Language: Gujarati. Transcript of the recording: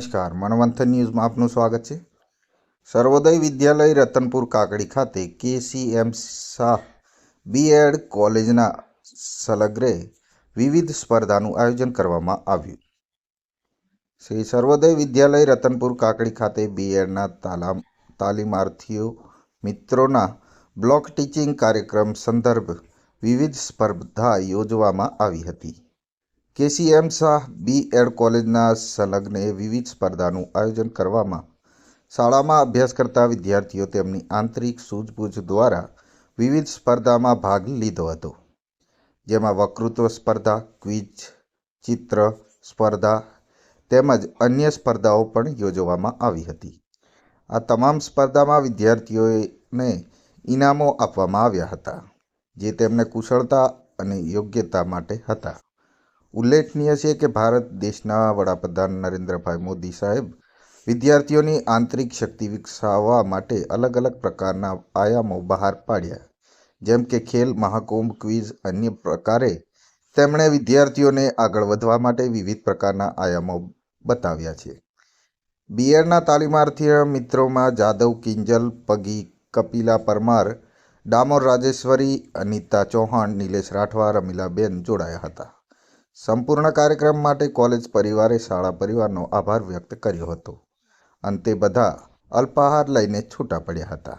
નમસ્કાર, મનવંથન ન્યૂઝમાં આપનું સ્વાગત છે. સર્વોદય વિદ્યાલય રતનપુર કાકડી ખાતે કેસીએમ શાહ બીએડ કોલેજના સલગ્રે વિવિધ સ્પર્ધાનું આયોજન કરવામાં આવ્યું. શ્રી સર્વોદય વિદ્યાલય રતનપુર કાકડી ખાતે બીએડના તાલામ તાલીમાર્થીઓ, મિત્રોના બ્લોક ટીચિંગ કાર્યક્રમ સંદર્ભ વિવિધ સ્પર્ધા યોજવામાં આવી હતી. કેસીએમ શાહ બી એડ કોલેજના સંલગ્ને વિવિધ સ્પર્ધાનું આયોજન કરવામાં શાળામાં અભ્યાસ કરતા વિદ્યાર્થીઓ તેમની આંતરિક સૂઝબૂછ દ્વારા વિવિધ સ્પર્ધામાં ભાગ લીધો હતો. જેમાં વક્તૃત્વ સ્પર્ધા, ક્વિઝ, ચિત્ર સ્પર્ધા તેમજ અન્ય સ્પર્ધાઓ પણ યોજવામાં આવી હતી. આ તમામ સ્પર્ધામાં વિદ્યાર્થીઓને ઇનામો આપવામાં આવ્યા હતા, જે તેમને કુશળતા અને યોગ્યતા માટે હતા. ઉલ્લેખનીય છે કે ભારત દેશના વડાપ્રધાન નરેન્દ્રભાઈ મોદી સાહેબ વિદ્યાર્થીઓની આંતરિક શક્તિ વિકસાવવા માટે અલગ અલગ પ્રકારના આયામો બહાર પાડ્યા. જેમ કે ખેલ, મહાકુંભ, ક્વિઝ, અન્ય પ્રકારે તેમણે વિદ્યાર્થીઓને આગળ વધવા માટે વિવિધ પ્રકારના આયામો બતાવ્યા છે. બીએડના તાલીમાર્થી મિત્રોમાં જાદવ, કિંજલ, પગી, કપિલા પરમાર, ડામોર રાજેશ્વરી, અનિતા ચૌહાણ, નિલેશ રાઠવા, રમીલાબેન જોડાયા હતા. સંપૂર્ણ કાર્યક્રમ માટે કોલેજ પરિવારે, શાળા પરિવારનો આભાર વ્યક્ત કર્યો હતો. અંતે બધા અલ્પાહાર લઈને છૂટા પડ્યા હતા.